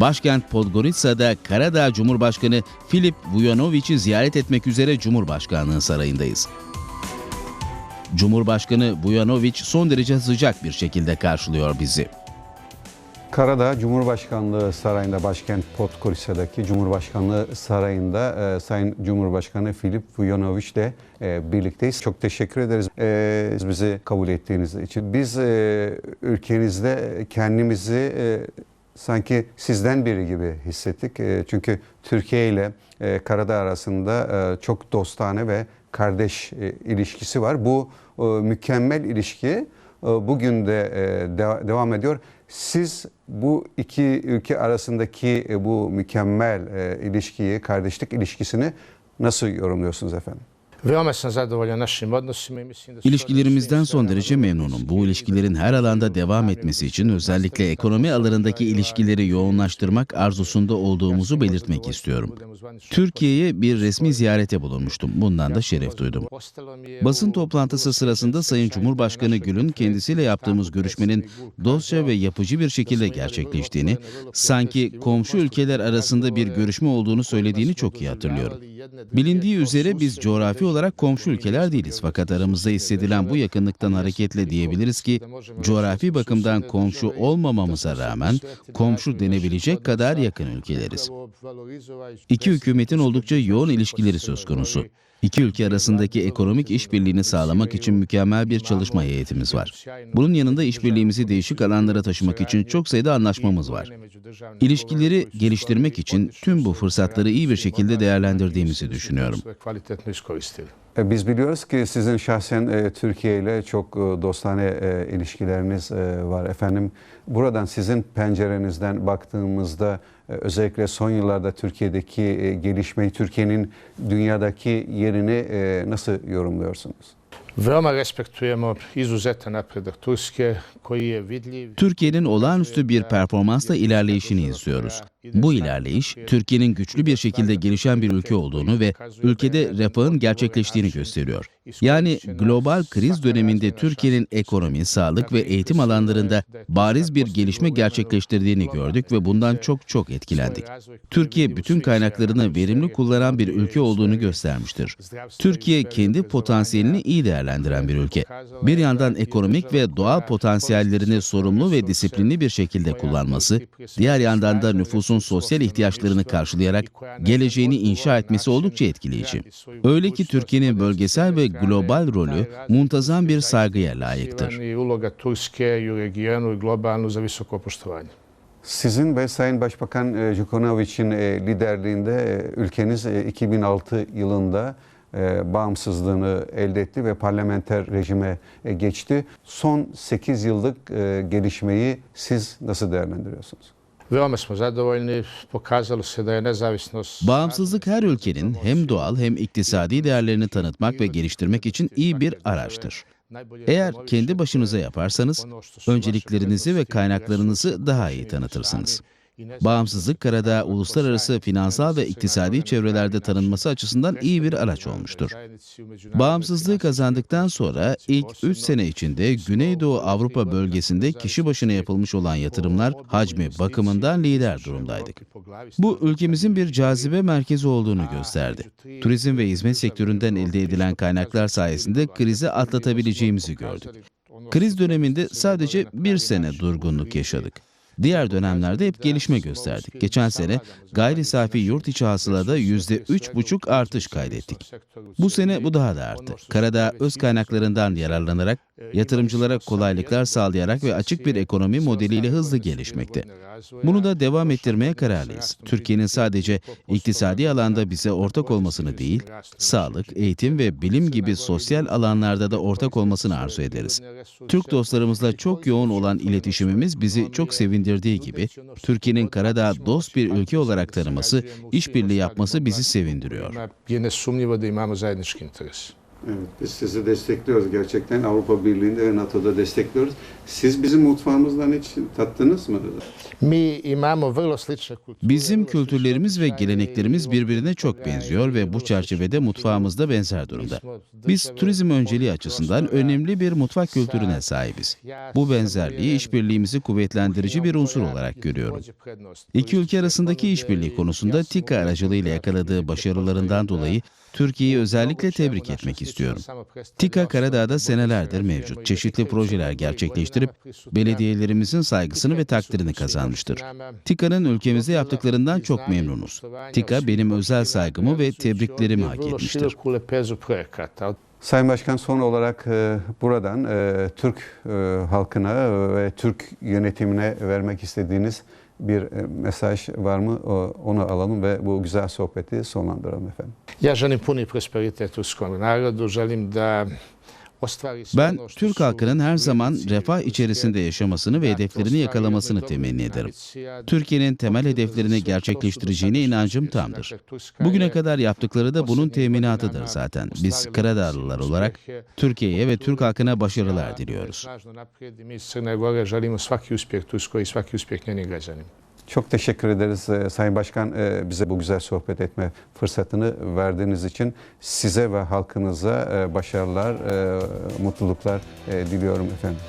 Başkent Podgorica'da Karadağ Cumhurbaşkanı Filip Vujanovic'i ziyaret etmek üzere Cumhurbaşkanlığı sarayındayız. Cumhurbaşkanı Vujanovic son derece sıcak bir şekilde karşılıyor bizi. Karadağ Cumhurbaşkanlığı Sarayı'nda başkent Podgorica'daki Cumhurbaşkanlığı Sarayı'nda e, Sayın Cumhurbaşkanı Filip Vujanovic ile e, birlikteyiz. Çok teşekkür ederiz e, bizi kabul ettiğiniz için. Biz e, ülkenizde kendimizi e, sanki sizden biri gibi hissettik. E, çünkü Türkiye ile e, Karadağ arasında e, çok dostane ve kardeş e, ilişkisi var. Bu e, mükemmel ilişki e, bugün de e, deva- devam ediyor. Siz bu iki ülke arasındaki e, bu mükemmel e, ilişkiyi, kardeşlik ilişkisini nasıl yorumluyorsunuz efendim? Veoma sam zadovoljan našim odnosima i mislim da su İlişkilerimizden son derece memnunum. Bu ilişkilerin her alanda devam etmesi için özellikle ekonomi alanındaki ilişkileri yoğunlaştırmak arzusunda olduğumuzu belirtmek istiyorum. Türkiye'ye bir resmi ziyarete bulunmuştum. Bundan da şeref duydum. Basın toplantısı sırasında Sayın Cumhurbaşkanı Gül'ün kendisiyle yaptığımız görüşmenin dostça ve yapıcı bir şekilde gerçekleştiğini, sanki komşu ülkeler arasında bir görüşme olduğunu söylediğini çok iyi hatırlıyorum. Bilindiği üzere biz coğrafi olarak komşu ülkeler değiliz fakat aramızda hissedilen bu yakınlıktan hareketle diyebiliriz ki coğrafi bakımdan komşu olmamamıza rağmen komşu denebilecek kadar yakın ülkeleriz. İki hükümetin oldukça yoğun ilişkileri söz konusu. İki ülke arasındaki ekonomik işbirliğini sağlamak için mükemmel bir çalışma heyetimiz var. Bunun yanında işbirliğimizi değişik alanlara taşımak için çok sayıda anlaşmamız var. İlişkileri geliştirmek için tüm bu fırsatları iyi bir şekilde değerlendirdiğimizi düşünüyorum. Kvalitetno iskoristili. E, Biz biliyoruz ki sizin şahsen e, Türkiye ile çok e, dostane e, ilişkileriniz e, var efendim. Buradan sizin pencerenizden baktığımızda e, özellikle son yıllarda Türkiye'deki e, gelişmeyi, Türkiye'nin dünyadaki yerini e, nasıl yorumluyorsunuz? Türkiye'nin olağanüstü bir performansla ilerleyişini izliyoruz. Bu ilerleyiş, Türkiye'nin güçlü bir şekilde gelişen bir ülke olduğunu ve ülkede refahın gerçekleştiğini gösteriyor. Yani global kriz döneminde Türkiye'nin ekonomi, sağlık ve eğitim alanlarında bariz bir gelişme gerçekleştirdiğini gördük ve bundan çok çok etkilendik. Türkiye bütün kaynaklarını verimli kullanan bir ülke olduğunu göstermiştir. Türkiye kendi potansiyelini iyi değerlendiren bir ülke. Bir yandan ekonomik ve doğal potansiyellerini sorumlu ve disiplinli bir şekilde kullanması, diğer yandan da nüfusun sosyal ihtiyaçlarını karşılayarak geleceğini inşa etmesi oldukça etkileyici. Öyle ki Türkiye'nin bölgesel ve global rolü muntazam bir saygıya layıktır. Sizin ve Sayın Başbakan e, Djukonovic'in e, liderliğinde e, ülkeniz e, 2006 yılında bağımsızlığını elde etti ve parlamenter rejime geçti. Son 8 yıllık gelişmeyi siz nasıl değerlendiriyorsunuz? Veoma smo zadovoljni, pokazalo se da je nezavisnost... Bağımsızlık her ülkenin hem doğal hem iktisadi değerlerini tanıtmak ve geliştirmek için iyi bir araçtır. Eğer kendi başınıza yaparsanız, önceliklerinizi ve kaynaklarınızı daha iyi tanıtırsınız. Bağımsızlık Karadağ uluslararası finansal ve iktisadi çevrelerde tanınması açısından iyi bir araç olmuştur. Bağımsızlığı kazandıktan sonra ilk 3 sene içinde Güneydoğu Avrupa bölgesinde kişi başına yapılmış olan yatırımlar hacmi bakımından lider durumdaydık. Bu ülkemizin bir cazibe merkezi olduğunu gösterdi. Turizm ve hizmet sektöründen elde edilen kaynaklar sayesinde krizi atlatabileceğimizi gördük. Kriz döneminde sadece bir sene durgunluk yaşadık. Diğer dönemlerde hep gelişme gösterdik. Geçen sene gayri safi yurt içi hasılada %3,5 artış kaydettik. Bu sene bu daha da arttı. Karadağ öz kaynaklarından yararlanarak, yatırımcılara kolaylıklar sağlayarak ve açık bir ekonomi modeliyle hızlı gelişmekte. Bunu da devam ettirmeye kararlıyız. Türkiye'nin sadece iktisadi alanda bize ortak olmasını değil, sağlık, eğitim ve bilim gibi sosyal alanlarda da ortak olmasını arzu ederiz. Türk dostlarımızla çok yoğun olan iletişimimiz bizi çok sevindirdiği gibi, Türkiye'nin Karadağ dost bir ülke olarak tanıması, işbirliği yapması bizi sevindiriyor. Evet, biz sizi destekliyoruz gerçekten. Avrupa Birliği'nde ve NATO'da destekliyoruz. Siz bizim mutfağımızdan hiç tattınız mı? Bizim kültürlerimiz ve geleneklerimiz birbirine çok benziyor ve bu çerçevede mutfağımızda benzer durumda. Biz turizm önceliği açısından önemli bir mutfak kültürüne sahibiz. Bu benzerliği işbirliğimizi kuvvetlendirici bir unsur olarak görüyorum. İki ülke arasındaki işbirliği konusunda TİKA aracılığıyla yakaladığı başarılarından dolayı Türkiye'yi özellikle tebrik etmek istiyorum. TİKA Karadağ'da senelerdir mevcut. Çeşitli projeler je gerçekleştirip belediyelerimizin saygısını ve takdirini kazanmıştır. TİKA'nın ülkemizde yaptıklarından çok memnunuz. TİKA benim özel saygımı ve tebriklerimi hak etmiştir. Sayın Başkan son olarak e, buradan e, Türk e, halkına ve Türk yönetimine vermek istediğiniz bir e, mesaj var mı? Onu alalım ve bu güzel sohbeti sonlandıralım efendim. Ja želim puni prosperitet Turskom narodu, želim da Ben Türk halkının her zaman refah içerisinde yaşamasını ve hedeflerini yakalamasını temenni ederim. Türkiye'nin temel hedeflerini gerçekleştireceğine inancım tamdır. Bugüne kadar yaptıkları da bunun teminatıdır zaten. Biz uspjehe. olarak Türkiye'ye ve Türk halkına başarılar diliyoruz. Çok teşekkür ederiz e, Sayın Başkan e, bize bu güzel sohbet etme fırsatını verdiğiniz için size ve halkınıza e, başarılar, mutluluklar diliyorum efendim.